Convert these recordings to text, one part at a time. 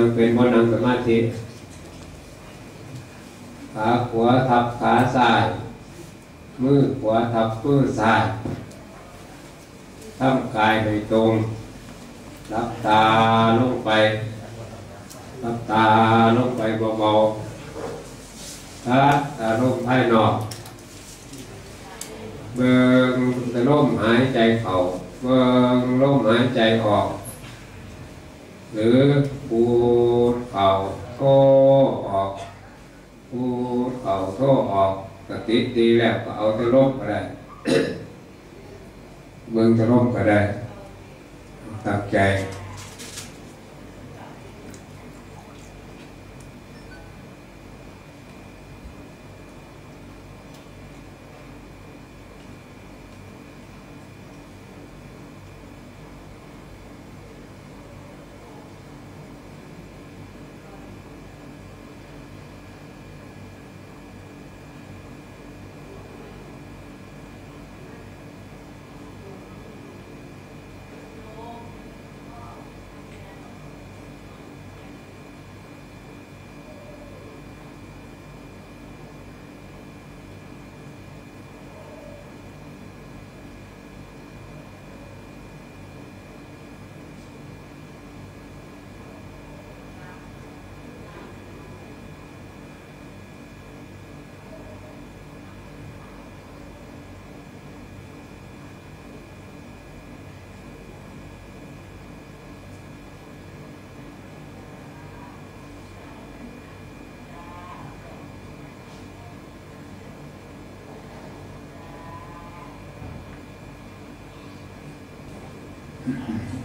นั่งเป็นบนนั่งสมาธิขาขวาทับขาซ้าย มือขวาทับมือซ้ายทำกายโดยตรง รับตาลงไป รับตาลงไปเบาๆถ้าตาลงภายนอกเบิ่งแต่ลมหายใจเข้าเบิ่งลมหายใจออก หรือปูดเข่าก็ออกปูดเข่าก็ออกสติดีแล้วก็เอาแต่ลมก็ได้เบิ่งแต่ลมก็ได้ตั้งใจ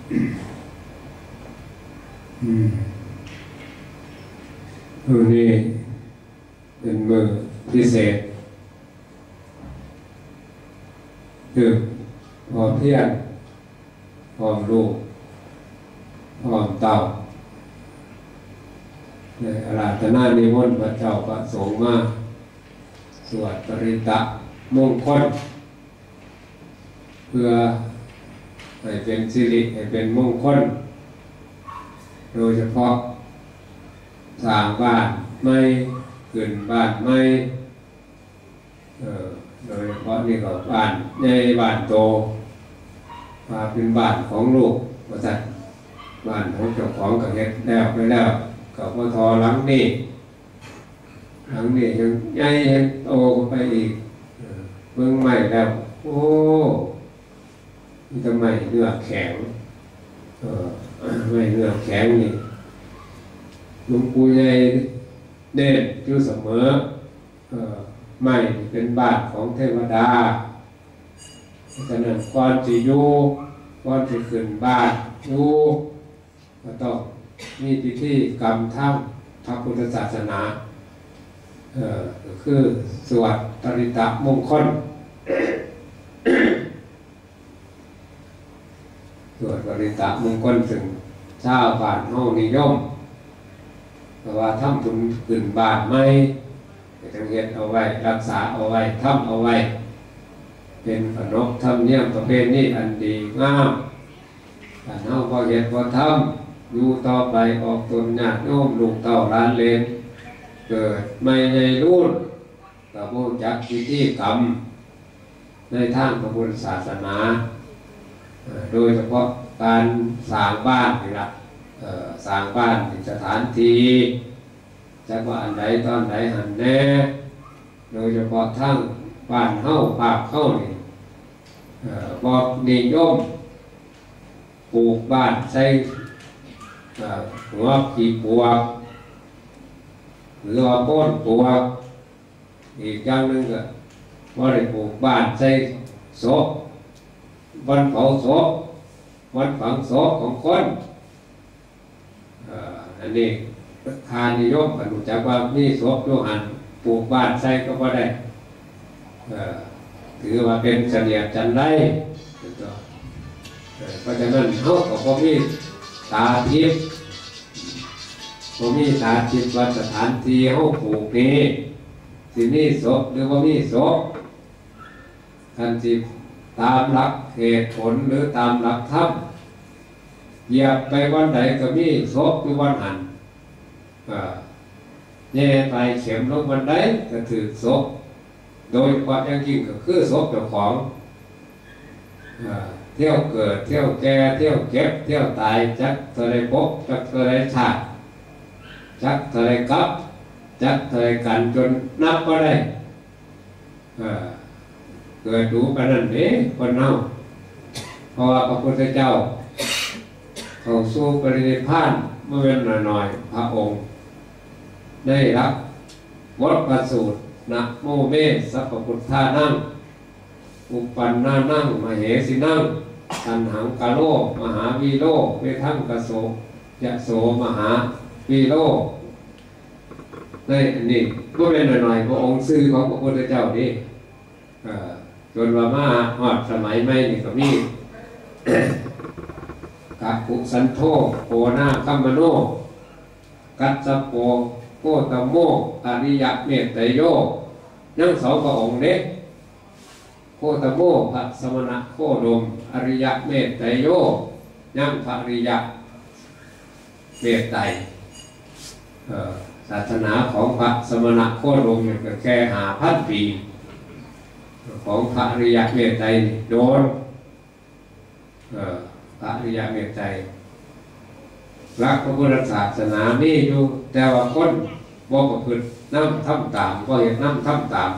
มมือนี้เป็นมือพิเศษคือพร้อมเพียรพร้อมลูกพร้อมเต่าในอาราธนานิมนต์พระเจ้าประสงค์มาสวดปริตะมงคลเพื่อ ให้เป็นสิริให้เป็นมงคล โดยเฉพาะสร้างบ้านไม่ขึ้นบ้านไม่โดยเฉพาะนี่ก็บ้านใหญ่บ้านโตมาเป็นบ้านของลูกว่าสัตบ้านของเจ้าของกับเฮ็ดแล้วไปแล้วกับพทอหลังนี่หลังนี่ยังใหญ่ยังโตไปอีกเมืองใหม่แล้ว โอ้ มีทำไมเนื้อแข็งไม่เนื้อแข็งนี่หลวงปู่ใหญ่เด่นอยู่เสมอไม่เป็นบ้านของเทวดาฉะนั้นก่อนจะอยู่ก่อนจะขึ้นบ้านอยู่ก็ต้องมีพิธีกรรมทางพระพุทธศาสนาคือสวดปริตะมงคล ส วดปริตะมงคลถึงชาวบ้านเฮานิยมเพราะว่าทำบุญขึ้นบานไม่จังเฮ็ดเอาไว้ รักษาเอาไว้ทำเอาไว้ เป็นขนบธรรมเนียมประเพณีอันดีงามถ้าเฮาพอเฮ็ดพอทำอยู่ต่อไปออกตนญาติโยมลูกเต้าหลานเลนเกิดไม่ในรุ่นก็บ่รู้จักพิธีกรรมในทางพระพุทธศาสนา โดยเฉพาะการสร้างบ้านนี่ละสร้างบ้านสถานที่จักว่าอันใดตอนใดหันแน่ โดยเฉพาะทั้งบ้านเฮ้าภาคเฮ้านี่เอ่อบอกนิยมปลูกบ้านใส่อ่าหัวขีปวกหรือว่าป้นปวกอีกอย่างหนึ่งก็ว่าได้ปลูกบ้านใส่ศพ วันเผาศพวันฝังศพของคนอันนี้ทานนิยมกันรู้จักว่ามีศพโยหันปลูกบ้านใส่ก็ว่าได้ถือว่าเป็นเสนียดจันไรเพราะฉะนั้นเขาก็บ่มีตาทิพย์บ่มีตาทิพย์ว่าสถานที่เขาปลูกนี้สิมีศพหรือว่ามีศพท่านสิตามหลัก เหตุผลหรือตามหลักธรรมเหยียบไปวันไหนก็มีศพคือวันหันอ่าแย่ไปเข็มลงบันไดก็ถือศพโดยความย่างยิ่งก็คือศพเจ้าของเที่ยวเกิดเที่ยวแก่เที่ยวเก็บเที่ยวตายจักเท่าไรพบจักเท่าไรชาติจักเท่าไรกับจักเท่าไรกันจนนับก็ได้เกิดดูกันนั่นเด้คนเน่า เพราะว่าพระพุทธเจ้า เขาสู้ปรินิพานเมื่อเป็นหน่อยๆพระองค์ ได้รับบทประสูตรนะโมเมสัพพุทธานั่ง อุปันนานั่งมเหสินั่งตันหังกาโลมหาวีโลเวทังกโสยะโสมหาวีโลได้นนี้ก็เป็นหน่อยๆพระองค์ซื้อของพระพุทธเจ้านี่จนว่ามาหอดสมัยใหม่นี่ก็มี กัปปุสันโธโพนาคัมมโน กัจจโปโกตโมอริยเมตไตโยยังสองพระองค์เด็กโคตโมพระสมณะโคดม อริยเมตไตโยยังพระริยเมตไตศาสนาของพระสมณะโคดมเนี่ยก็แค่หาพันปี ของพระอริยเมตไตรโดน พระอริยเมตไตรรักพระพุทธศาสนามีอยู่แต่ว่าคนบ่ประพฤติน้ำทำตามก็เห็นน้ำทำตาม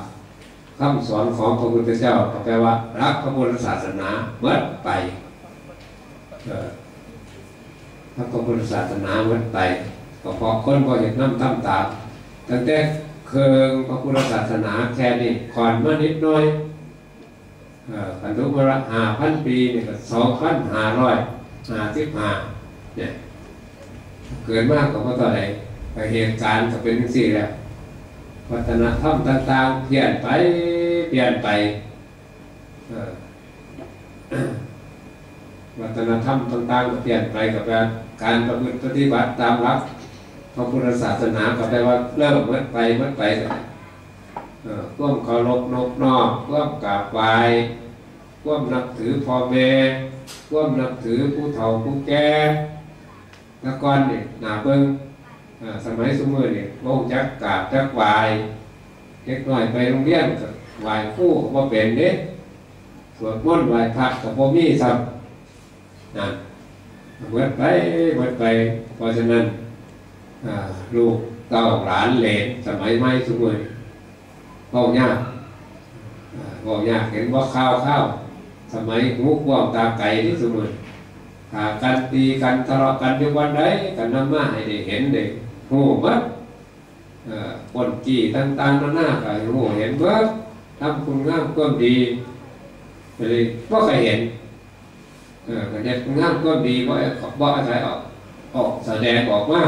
คำสอนของพระพุทธเจ้าแปลว่า รักพระพุทธศาสนาเมื่อไปรักพระพุทธศาสนาเมื่อไปก็พราะคนบ่เห็นน้ำทำตามตั้งแต่เคืองพระพุทธศาสนาแค่นี้ก่อนมานิดหน้อย เอ่อพันธุบระหาพันปีเนี่ก็สองพันห้าร้อยห้าสิบห้าเนี่ยเกิดมากกว่าเท่าไหร่ไปเหตุการณ์ก็เป็นสี่แหล้ววัฒนธรรมต่างๆเปลี่ยนไปเปลี่ยนไปวัฒนธรรมต่างๆก็เปลี่ยนไปกับการประพฤติปฏิบัติตามหลักพระพุทธศาสนาก็แปลว่าเริ่มเมื่อไปเมื่อไป เอ่อร่วมเคารพนกนอกร่วมกราบไหว้ร่วมนับถือพ่อแม่ร่วมนับถือผู้เฒ่าผู้แก่แล้วก่อนเนี่ยหนาเบิ้งสมัยสมือเนี่ยโมงจักกราบจักไหวายเล็กน้อยไปโรงเรียนก็ไหวคู่ก็บ่เป็นเด้สวดมนต์ไหวพระก็บ่มีซ้ำนั่นเบิดไปเบิดไปเพราะฉะนั้นลูกเต้าหลานเหลนสมัยใหม่สมือนี่ เว้ายากอ่าเว้ายากเห็นว่าข้าวข้าวสมัยหูกว้างตาไก่ที่สมือหากันตีกันทะเลาะกันอยู่วันใดกันนำมาให้ได้เห็นได้หูมัดคนกี่ต่างๆนานาก็ให้หูเห็นเบิดทำคุณงามความดีเลยบ่เคยเห็นเออก็เฮ็ดคุณงามความดีบ่บ่อาศัยออกออกแสดงออกมา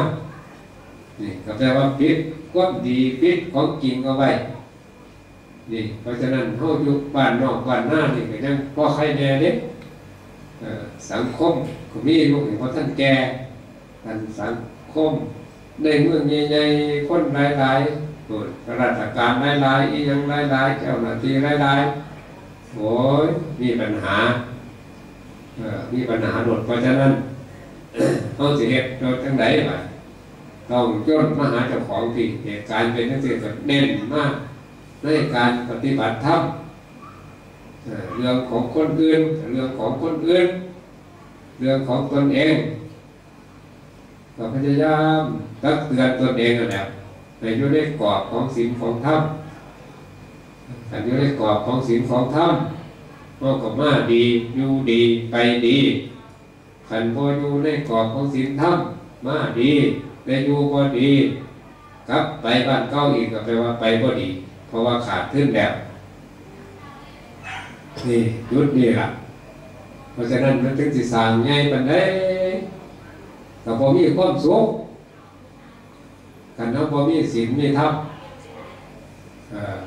นี่ก็แปลว่าปิดความดีปิดของจริงเอาไว้ นี่เพราะฉะนั้นเฮาอยู่บ้านนอกบ้านหน้านี่ก็ยังพ่อใครแน่เด้สังคมก็มีลูกเห็นว่าท่านแก่ท่านสังคมในเมืองใหญ่ๆคนหลายๆข้าราชการหลายๆอียังหลายๆเจ้าหน้าที่หลายๆโอ้ยมีปัญหามีปัญหาโดดเพราะฉะนั้นเขาสิเหตุโดยทั้งใดไปต้องย้อนมาหาเจ้าของที่เหตุการณ์เป็นทั้งสิ้นก็เน้นมาก ในการปฏิบัติธรรมเรื่องของคนอื่น เรื่องของคนอื่น เรื่องของตนเองก็พยายามตักเตือนตนเองนั่นแหละในอยู่ในกรอบของศีลของธรรมแต่อยู่ในกรอบของศีลของธรรมก็กับมาดีอยู่ดีไปดีขันพออยู่ในกรอบของศีลธรรมมาดีได้อยู่ก็ดีกลับไปบ้านเก่าอีกก็แปลว่าไปก็ดี เพราะว่าขาดขึ้นแบบนี่ยุดนี่ล่ะ เพราะฉะนั้นมันถึงสิสางง่ายปานใดก็บ่มีความสุขกันเฮาบ่มีศีลมีธรรมเอ่อ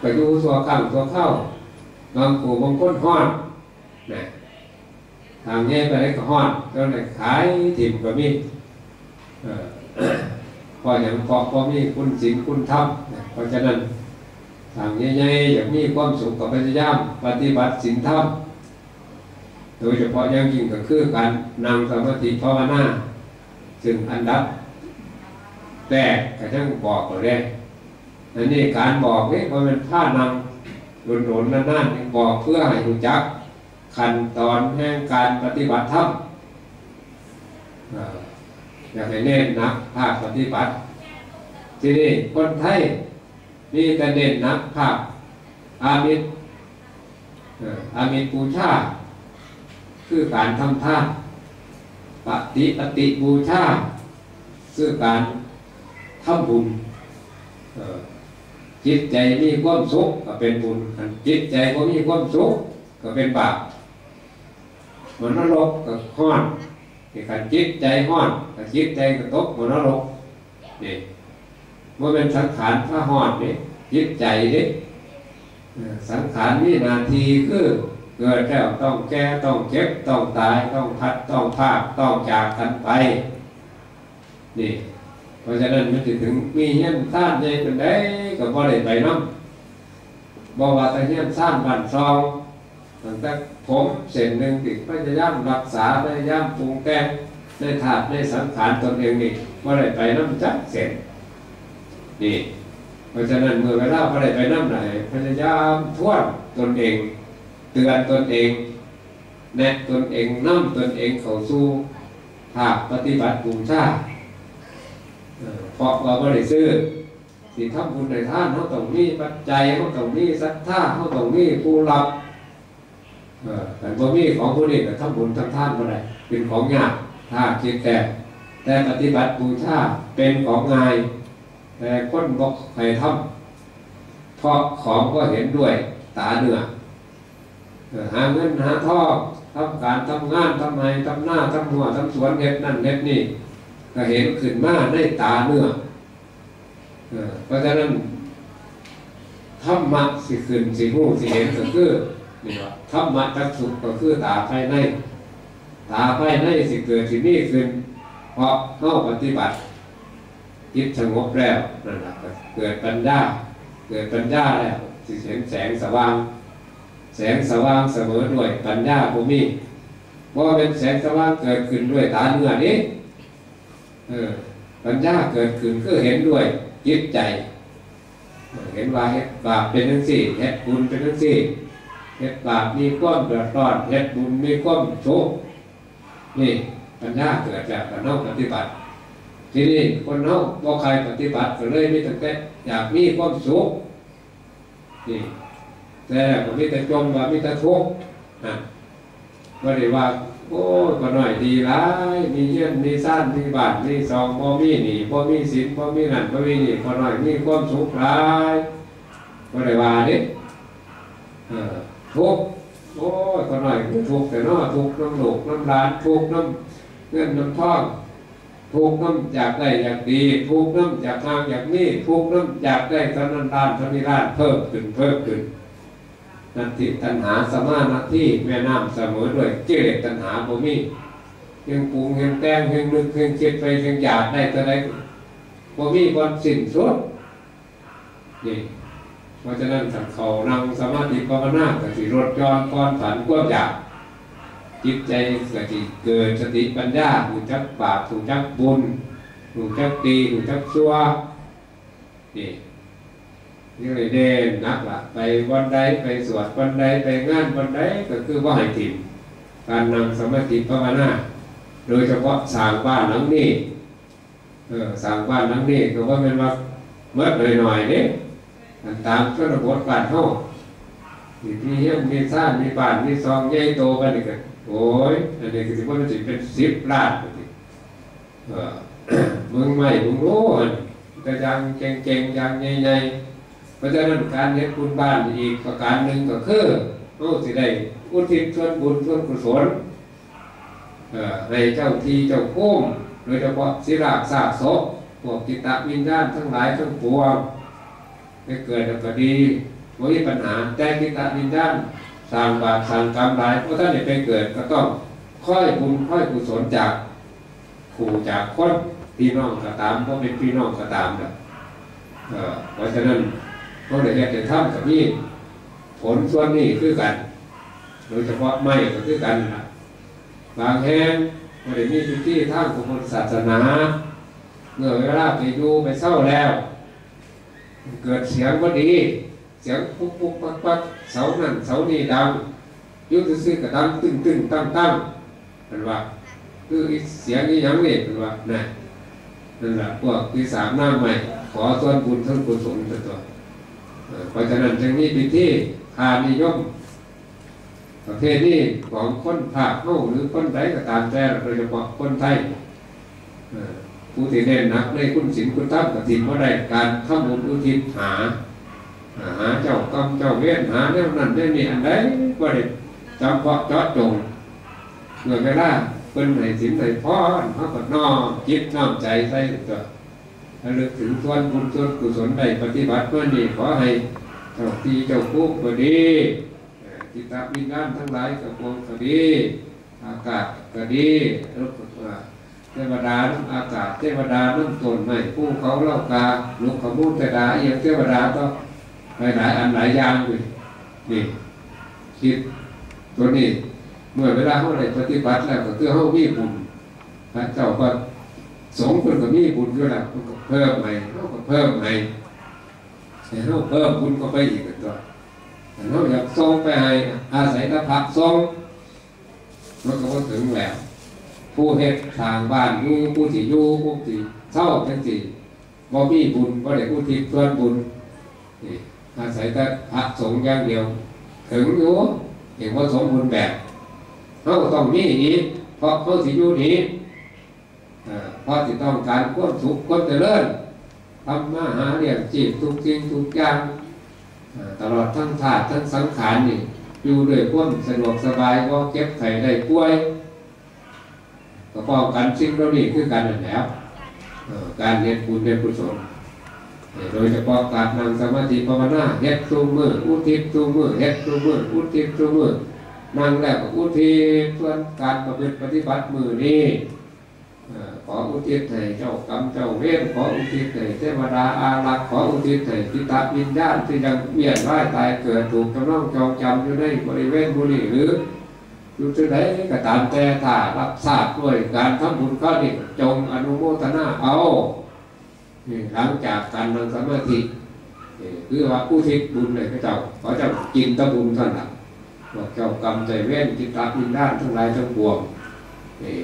ไปดูตัวข้างตัวเข้าบางผู้บางคนฮ้อนนะทางง่ายไปได้ก็ฮ้อนก็เลยขายถิ่มก็มีเออ พออย่างพอพอมีคุณศีลคุณธรรมเพราะฉะนั้นทางใหญ่ๆอยากมีความสุขก็พยายามปฏิบัติศีลธรรมโดยเฉพาะอย่างยิ่งก็คือการนั่งสมาธิภาวนาซึ่งอันดับแรกก็ทั้งบอกก็ได้อันนี้การบอกนี่เพราะมันผ้านั่งโดนๆนานๆบอกเพื่อให้รู้จักขั้นตอนแห่งการปฏิบัติธรรม อยากให้เน้นนักภาคปฏิบัติ ที่นี่คนไทยมีแต่เน้นนักภาคอามิตอามิตรปูชา คือการทำท่าปฏิปฏิบูชาคือการทำบุญจิตใจมีความสุขก็เป็นบุญจิตใจก็มีความสุขก็เป็นบาปเหมือนนรกก็ห้อน ที่การจิตใจห้อนก็จิตใจก็ตกหมือนรกนี่เมื่อเป็นสังขารพระห้อนนี่จิตใจนี่สังขารนี่นาทีคือเกิดแล้วต้องแก่ต้องเจ็บต้องตายต้องพัดต้องพากต้องจากกันไปนี่เพราะฉะนั้นมันจะถึงมีเฮียนซ่านใหญ่เป็นได้ก็บ่ได้ไปน้ำบอกว่าแต่เฮียนซ่านบันซอง ตั้งแต่ผมเส้นหนึ่งติดพยายามรักษาพยายามปรุงแต่งในถาดในสังขารตนเองนี่บ่ได้ไปน้ำจักเสร็จนี่เพราะฉะนั้นเมื่อเวลาบ่ได้ไปน้ำไหนพยายามทวนตนเอง เตือนตนเองแนะตนเองนำตนเองเข้าสู่ภาคปฏิบัติบูชาเอ่อเพราะว่าบริซื้อสิทำบุญในท่านเขาต้องมีปัจจัยเขาต้องมีศรัทธาเขาต้องมีผู้รับ แต่บ่มีของผู้นี้ก็ทำบุญทำท่านบ่ได้เป็นของยากถ้าคิดแต่แต่ปฏิบัติบูชาเป็นของง่าย แต่คนบอกให้ทำเพราะของก็เห็นด้วยตาเนื้อหาเงินหาทองทำการทำงานทำไมทำหน้าทำหัวทำสวนเห็ดนั่นเห็ดนี่ก็เห็นขึ้นมาในตาเนื้อเออเพราะฉะนั้นธรรมะสิขึ้นสิหูสิเห็นก็คือนี่ว่า ธรรมะจักสุก็คือตาภายใน ตาภายในสิเกิดสิมีขึ้น เพราะเข้าปฏิบัติจิตสงบแล้วนั่นแหละเกิดปัญญาเกิดปัญญาแล้วสิเห็นแสงสว่าง แสงสว่างเสมอด้วยปัญญาภูมิว่าะเป็นแสงสว่างเกิดขึ้นด้วยตาเนื้อนี้เออปัญญาเกิดขึ้นคือเห็นด้วยจิตใจ เห็นว่าเฮ็ดบาปเป็นทั้งสี่เฮ็ดบุญเป็นทั้งสี่ เฮ็ดบาปมีความเดือดร้อนเฮ็ดบุญมีความสุขนี่ปัญญาเกิดจากการเฮาปฏิบัติ ทีนี้คนเฮาบ่ใครปฏิบัติก็เลยมีแต่แต่อยากมีความสุขนี่แต่ก็มีแต่จมว่ามีแต่ทุกข์นะว่าได้ว่าโอ้ก็หน้อยดีหลายมีเยี่ยนมีซ่านมีบาทมีซองบ่มีหนีบ่มีสินบ่มีนั่นบ่มีนี่ก็น้อยมีความสุขหลายก็ได้ว่าเด้เออ ทุกโอ้ยก็น้อยทุกแต่น้อทุกน้ำหลกน้ำหลานทุกน้ำเงินน้ำท่องทุกน้ำอยากได้อยากดีทุกน้ำอยากงามอยากนี่ทุกน้ำอยากได้ตอนนั้นร้านตอนนี้ร้านเพิ่มขึ้นเพิ่มขึ้นนันติตัณหาสมานาที่แม่น้ำเสมอด้วยกิเลสตัณหาบ่มีเพียงปรุงเพียงแต่งเพียงนึกเพียงคิดไปเพียงอยากได้แต่ใดบ่มีความสิ้นสุดนี่ เพราะฉะนั้นถ้าเขานั่งสมาธิภาวนาก็สิลดย้อนก้อนผันความอยากจิตใจก็สิเกิดสติปัญญาหูจักบาปหูจักบุญหูจักดีหูจักชั่วนี่นี่เลยเด่นนักละไปวันใดไปสวดวันใดไปงานวันใดก็คือว่าให้ถิ่มการนั่งสมาธิภาวนาโดยเฉพาะสร้างบ้านหลังนี้เออสร้างบ้านหลังนี้ก็ว่าเป็นว่าเมื่อหน่อยหน่อย อันตามชนบทบ้านเฮามีที่เฮียนมีซ่านมีบ้านมีซองใหญ่โตกันนี่ก็โอ้ยอันนี้คือสิว่ามันสิเป็นสิบล้านปกติเออมึงไม่มึงรู้มันก็ยังเก่งๆยังใหญ่ๆเพราะฉะนั้นการเฮ็ดบุญบ้านอีกประการหนึ่งก็คือโอ้สิได้อุทิศส่วนบุญส่วนกุศลเอ่อให้เจ้าที่เจ้าภูมิโดยเฉพาะศิลาสาศพพวกกิตตวิญญาณทั้งหลายทั้งปวง ได้เกิดแล้วก็ดีไม่มีปัญหาแต่กิตตวิญญาณสร้างบาปสร้างกรรมหลายเพราะท่านได้ไปเกิดก็ต้องค่อยบุญค่อยกุศลจากครูจากคนพี่น้องก็ตามเพราะเป็นพี่น้องก็ตามนะเอ่อเพราะฉะนั้นพวกเด็กเด็กทำกับนี่ผลส่วนนี้คือกัน โดยเฉพาะไม่ก็คือกันนะบางแห่งไม่ได้มีพิธีทางพุทธศาสนาเมื่อเวลาไปดูไปเศร้าแล้ว เกิดเสียงก็ดี เสียงปุ๊กปุ๊กปักปักเสานั่นเสานี่ดังยุซื่อๆก็ดังตึ้งตึ้งตั้งตั้งเป็นว่า คือเสียงนี้ยังนี่เป็นว่านั่นนั่นแหละพวกที่สามหน้าใหม่ ขอส่วนบุญส่วนกุศลตัวเออเพราะฉะนั้นจึงมีพิธีทานนิยมประเภทนี้ของคนภาคเข้าหรือคนใดก็ตามแต่โดยเฉพาะคนไทย ผู้ที่เน้นนักในคุณศีลคุณธรรมกฐินว่าได้การทำบุญอุทิศหาหาเจ้ากรรมเจ้าเวรหาแนวนั้นได้นี่อันใดก็ได้จำเพาะเจาะจงเมื่อเวลาเป็นในศีลในพรเขาก็น้อมจิตน้อมใจใส่ตัวระลึกถึงส่วนบุญส่วนกุศลได้ปฏิบัติเมื่อนี้ขอให้เจ้าทีเจ้าผู้ก็ดีจิตตวิญญาณทั้งหลายกับวงก็ดี อากาศก็ดีรูป เทวดาน้ำอากาศ เทวดาน้ำต้นไม้ผู้เขาเล่ากาลูกขมูลเทวดาเอียงเทวดาก็หลายหลายอันหลายอย่างเลยนี่คิดตัวนี้เมื่อเวลาเขาได้ปฏิบัติแล้วก็คือเขามีบุญพระเจ้าก็สงคนก็มีบุญด้วยแหละมันก็เพิ่มให้เขาก็เพิ่มให้ให้เขาเพิ่มบุญก็ไปอีกตัวเราอยากส่งไปให้อาศัยตะพักส่งรถก็ถึงแล้ว ผู้เฮ็ดทางบ้านอยู่ผู้ที่อยู่ผู้ที่เช่าจังซี่บ่มีบุญบ่ได้อุทิศส่วนบุญนี่อาศัยแต่พระสงฆ์อย่างเดียว ถึงอยู่เห็นว่าสมบูรณ์แบบเขาต้องมีอีกเพราะเขาสิอยู่นี้เอ่เพราะสิต้องการความสุขความเจริญทำมาหาเลี้ยงชีพทุกสิ่งทุกอย่างตลอดทั้งธาตุทั้งสังขารนี่อยู่ด้วยความสะดวกสบายก็เก็บไข่ได้ป่วย ก็ป้องกันสิ่งเหล่านี้คือการนั่นแล้วการเรียนบุญเรียนกุศลโดยเฉพาะการนั่งสมาธิภาวนาเฮ็ดทุกมืออุทิศทุกมือเฮ็ดทุกมืออุทิศทุกมือนั่งแล้วก็อุทิศส่วนการประพฤติปฏิบัติมือนี่ขออุทิศให้เจ้ากรรมเจ้าเวรขออุทิศให้เทวดาอารักษ์ขออุทิศให้ปิตาวิญญาณที่ยังเวียนว่ายตายเกิดถูกกำลังจองจำอยู่ในบริเวณบุรีหรือ อยู่ที่ไหนก็ตามแต่ถ้ารับทราบด้วยการทำบุญข้อนี้จงอนุโมทนาเอาหลังจากการนั่งสมาธิคือว่าผู้ทิศบุญเลยพระเจ้าเขาจะกินตะบุญเท่านั้นบอกเจ้ากรรมใจเว้นจิตตาวิญญาณทั้งหลายทั้งปวง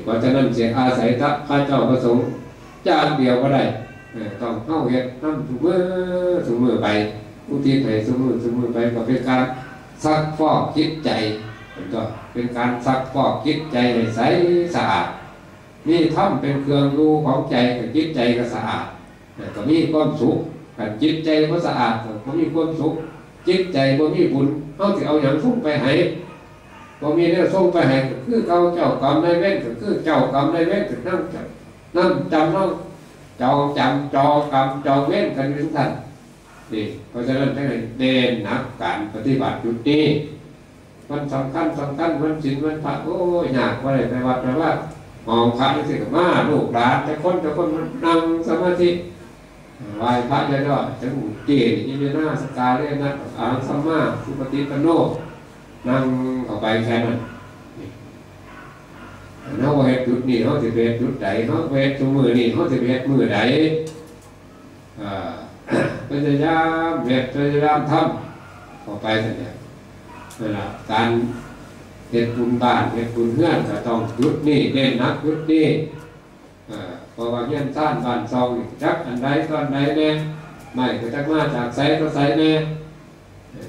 เพราะฉะนั้นเสียอาศัยพระข้าเจ้าประสงค์จางเดียวก็ได้ต้องเข้าเฮ็ดทำถุมือถุมือไปอุทิศให้ถุมือถุมือไปก็เป็นการซักฟอกจิตใจ ก็เป็นการซักฟอกจิตใจให้ใสสะอาดนี่ทำเป็นเครื่องรูของใจกับจิตใจก็สะอาดแต่ก็มีความสุขกับจิตใจก็สะอาดก็มีความสุขจิตใจบ่มีบุญเอาสิเอาอย่างส่งไปให้บ่มีเนี่ยส่งไปให้ก็คือเขาเจ้ากรรมได้เว้นก็คือเจ้ากรรมได้เว้นก็นั่งจำนั่งจำนั่งจองจำจองกรรมจองเว้นกันทุกท่านนี่เพราะฉะนั้นให้เด่นนักการปฏิบัติจุดนี้ มันสำคัญสำคัญมันสินมันพระโอ้ยากว่าอะไรไปวัดไปว่าหองพระนี่สิมาลูกหลานแต่คนแต่คนมันนั่งสมาธิไหว้พระเยอะๆจะหูเกศยินดีหน้าสกาเรียนัดอ่างสัมมาสุปฏิปโนนั่งเข้าไปแค่นั้นเขาเฮ็ดจุดนี้เขาสิเฮ็ดจุดใดเขาเฮ็ดทุกมือนี่เขาสิเฮ็ดมือใดพยายามเฮ็ดพยายามทำเข้าไปเสร็จแล้ วเวลาการเฮ็ดบุญบ้านเฮ็ดบุญเฮือนก็ต้องยุดนี่เด่นนักยุดนี่เอ่อเพราะว่าเฮือนซ่านบ้านซองจักอันใดตอนใดแน่ไม่ก็จักมาจากไสก็ไสแน่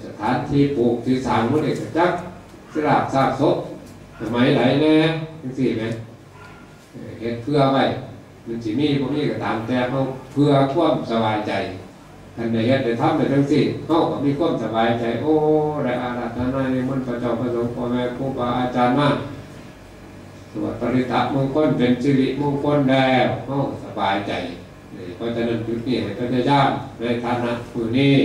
สถานที่ปลูกที่สร้างพวกนี้ก็จักสลากซากศพสมัยไหนแน่จังซี่แหมเออเฮ็ดเพื่อไว้มันสิมีพวกนี้ก็ตามแต่เขาเพื่อความสบายใจ อันใดเฮ็ดได้ทำได้ทั้งสิ้นเขาก็มีความสบายใจโอ้ได้อาราธนาในมนต์พระเจ้าพระสงฆ์พ่อแม่ครูบาอาจารย์มากสวดปริตะมงคลเป็นสิริมงคลแล้วเขาสบายใจเพราะฉะนั้นจุดนี้ให้พระเจ้าในฐานะผู้นี้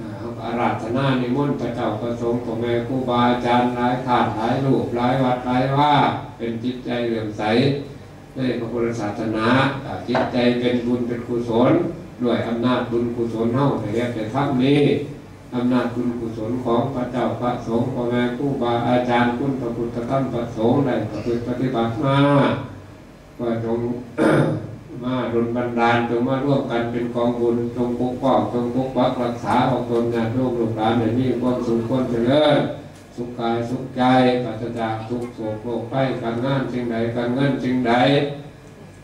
อ่าอาราธนานิมนต์พระเจ้าประสงค์ของแม่ครูบาอาจารย์หลายท่านหลายรูปหลายวัดหลายว่าเป็นจิตใจเหลื่อมใสในพระพุทธศาสนาอ่าจิตใจเป็นบุญเป็นกุศล ด้วยอำนาจบุญกุศลเท่าในเรียกแต่ทัพนี้อำนาจบุญกุศลของพระเจ้าพระสงฆ์ขอแม่ครูบาอาจารย์คุณพระพุทธธรรมพระสงฆ์ได้ประพฤติปฏิบัติมาก็จงมาดลบันดาลจงมาร่วมกันเป็นกองบุญจงปกป้องจงปกปักรักษาของตนญาติโยมลูกหลานในนี้ความสุขความเจริญสุขกายสุขใจปราศจากทุกข์โศกโรคภัยการงานสิ่งใดการเงินสิ่งใด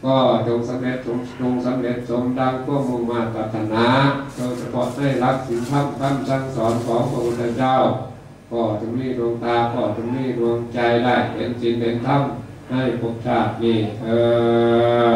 ก็จงสำเร็จจงจงสำเร็จสมดังพวกมุ่งมาตรารถนาโดยเฉพาะให้รักสิ่งธรรมคำสั่งสอนของพระพุทธเจ้าก็จงมีดวงตาก็จงมีดวงใจได้เห็นสิ่งเห็นธรรมให้ภพชาตินี้เออ